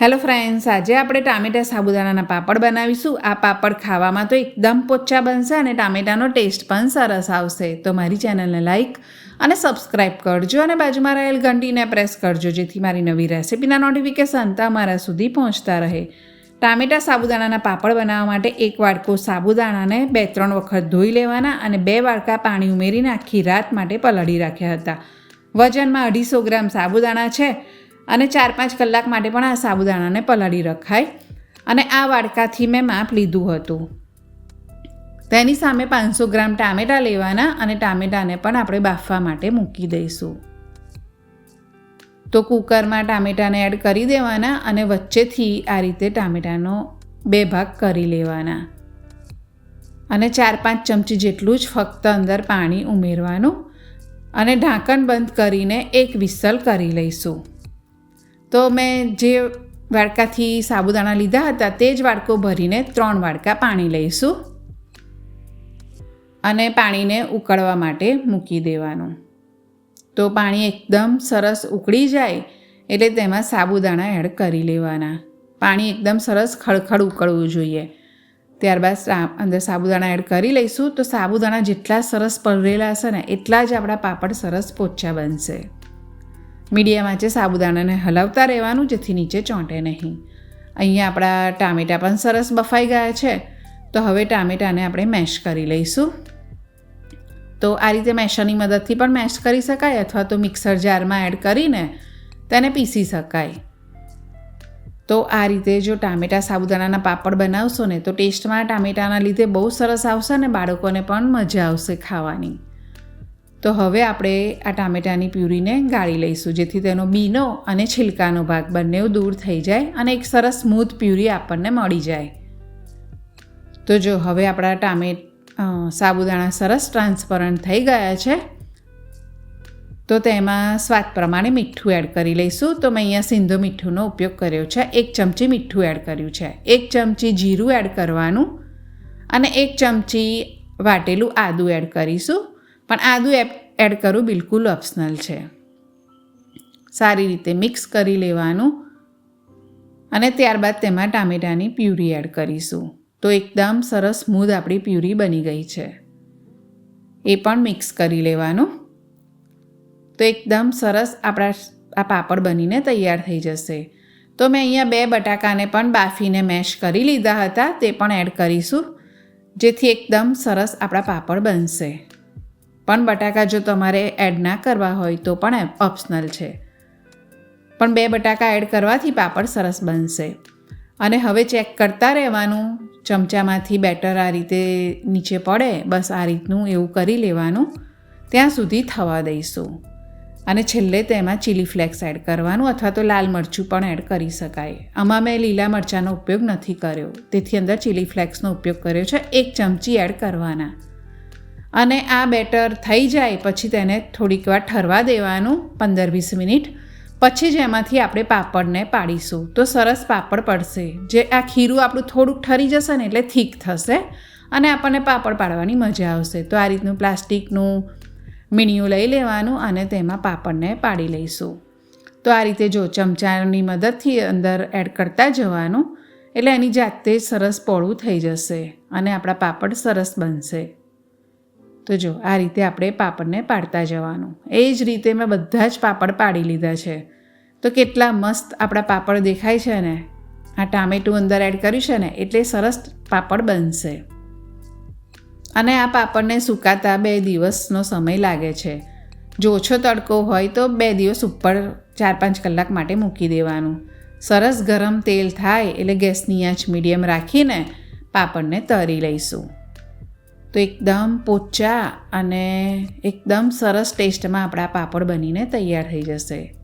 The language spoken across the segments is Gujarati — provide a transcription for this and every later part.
હેલો ફ્રેન્ડ્સ, આજે આપણે ટામેટા સાબુદાણાના પાપડ બનાવીશું. આ પાપડ ખાવામાં તો એકદમ પોચા બનશે અને ટામેટાનો ટેસ્ટ પણ સરસ આવશે. તો મારી ચેનલને લાઈક અને સબસ્ક્રાઈબ કરજો અને બાજુમાં રહેલ ઘંટીને પ્રેસ કરજો, જેથી મારી નવી રેસિપીના નોટિફિકેશન તમારા સુધી પહોંચતા રહે. ટામેટા સાબુદાણાના પાપડ બનાવવા માટે એક વાડકો સાબુદાણાને બે ત્રણ વખત ધોઈ લેવાના અને બે વાડકા પાણી ઉમેરીને આખી રાત માટે પલાળી રાખ્યા હતા. વજનમાં અઢીસો ગ્રામ સાબુદાણા છે. અને ચાર પાંચ કલાક માટે પણ આ સાબુદાણાને પલાળી રખાય. અને આ વાડકાથી મેં માપ લીધું હતું. તેની સામે પાંચસો ગ્રામ ટામેટાં લેવાના અને ટામેટાને પણ આપણે બાફવા માટે મૂકી દઈશું. તો કુકરમાં ટામેટાને એડ કરી દેવાના અને વચ્ચેથી આ રીતે ટામેટાનો બે ભાગ કરી લેવાના. અને ચાર પાંચ ચમચી જેટલું જ ફક્ત અંદર પાણી ઉમેરવાનું અને ઢાંકણ બંધ કરીને એક વિસલ કરી લઈશું. તો મેં જે વાડકાથી સાબુદાણા લીધા હતા તે જ વાડકો ભરીને ત્રણ વાડકા પાણી લઈશું અને પાણીને ઉકળવા માટે મૂકી દેવાનું. તો પાણી એકદમ સરસ ઉકળી જાય એટલે તેમાં સાબુદાણા એડ કરી લેવાના. પાણી એકદમ સરસ ખડખડ ઉકળવું જોઈએ. ત્યારબાદ અંદર સાબુદાણા એડ કરી લઈશું તો સાબુદાણા જેટલા સરસ પલરેલા હશે ને એટલા જ આપણા પાપડ સરસ પોચા બનશે. મીડિયમ આંચે સાબુદાણાને હલાવતા રહેવાનું, જેથી નીચે ચોંટે નહીં. અહીંયા આપણા ટામેટાં પણ સરસ બફાઈ ગયા છે. તો હવે ટામેટાને આપણે મેશ કરી લઈશું. તો આ રીતે મેશરની મદદથી પણ મેશ કરી શકાય અથવા તો મિક્સર જારમાં એડ કરીને તેને પીસી શકાય. તો આ રીતે જો ટામેટા સાબુદાણાના પાપડ બનાવશો ને, તો ટેસ્ટમાં ટામેટાના લીધે બહુ સરસ આવશે અને બાળકોને પણ મજા આવશે ખાવાની. તો હવે આપણે આ ટામેટાની પ્યુરીને ગાળી લઈશું, જેથી તેનો બીનો અને છિલકાનો ભાગ બંને દૂર થઈ જાય અને એક સરસ સ્મૂથ પ્યુરી આપણને મળી જાય. તો જો હવે આપણા ટામે સાબુદાણા સરસ ટ્રાન્સપરન્ટ થઈ ગયા છે, તો તેમાં સ્વાદ પ્રમાણે મીઠું એડ કરી લઈશું. તો મેં અહીંયા સિંધો મીઠુંનો ઉપયોગ કર્યો છે, એક ચમચી મીઠું એડ કર્યું છે, એક ચમચી જીરું એડ કરવાનું અને એક ચમચી વાટેલું આદું એડ કરીશું. પણ આદું એડ કરવું બિલકુલ ઓપ્શનલ છે. સારી રીતે મિક્સ કરી લેવાનું અને ત્યારબાદ તેમાં ટામેટાની પ્યુરી એડ કરીશું. તો એકદમ સરસ સ્મૂધ આપણી પ્યુરી બની ગઈ છે. એ પણ મિક્સ કરી લેવાનું. તો એકદમ સરસ આપણા આ પાપડ બનીને તૈયાર થઈ જશે. તો મેં અહીંયા બે બટાકાને પણ બાફીને મેશ કરી લીધા હતા, તે પણ એડ કરીશું, જેથી એકદમ સરસ આપણા પાપડ બનશે. પણ બટાકા જો તમારે એડ ના કરવા હોય તો પણ ઓપ્શનલ છે. પણ બે બટાકા એડ કરવાથી પાપડ સરસ બનશે. અને હવે ચેક કરતા રહેવાનું, ચમચામાંથી બેટર આ રીતે નીચે પડે, બસ આ રીતનું એવું કરી લેવાનું. ત્યાં સુધી થવા દઈશું. અને છેલ્લે તેમાં ચીલી ફ્લેક્સ એડ કરવાનું અથવા તો લાલ મરચું પણ એડ કરી શકાય. આમાં મેં લીલા મરચાંનો ઉપયોગ નથી કર્યો. તેથી અંદર ચીલી ફ્લેક્સનો ઉપયોગ કર્યો છે, એક ચમચી એડ કરવાના. અને આ બેટર થઈ જાય પછી તેને થોડીક વાર ઠરવા દેવાનું, પંદર વીસ મિનિટ. પછી જ એમાંથી આપણે પાપડને પાડીશું. તો સરસ પાપડ પડશે. જે આ ખીરું આપણું થોડુંક ઠરી જશે ને એટલે થીક થશે અને આપણને પાપડ પાડવાની મજા આવશે. તો આ રીતનું પ્લાસ્ટિકનું મીણિયું લઈ લેવાનું અને તેમાં પાપડને પાડી લઈશું. તો આ રીતે જો ચમચાની મદદથી અંદર એડ કરતા જવાનું, એટલે એની જાતે સરસ પોળું થઈ જશે અને આપણા પાપડ સરસ બનશે. તો જો, આ રીતે આપણે પાપડને પાડતા જવાનું. એ જ રીતે મેં બધા જ પાપડ પાડી લીધા છે. તો કેટલા મસ્ત આપણા પાપડ દેખાય છે ને? આ ટામેટું અંદર એડ કર્યું છે ને, એટલે સરસ પાપડ બનશે. અને આ પાપડને સુકાતા બે દિવસનો સમય લાગે છે. જો ઓછો તડકો હોય તો બે દિવસ ઉપર ચાર પાંચ કલાક માટે મૂકી દેવાનું. સરસ ગરમ તેલ થાય એટલે ગેસની આંચ મીડિયમ રાખીને પાપડને તરી લઈશું. તો એકદમ પોચા અને એકદમ સરસ ટેસ્ટમાં આપણા પાપડ બનીને તૈયાર થઈ જશે.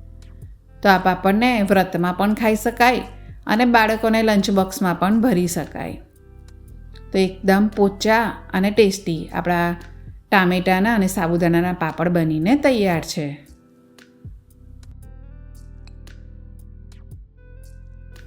તો આ પાપડને વ્રતમાં પણ ખાઈ શકાય અને બાળકોને લંચ બોક્સમાં પણ ભરી શકાય. તો એકદમ પોચા અને ટેસ્ટી આપણા ટામેટાના અને સાબુદાણાના પાપડ બનીને તૈયાર છે.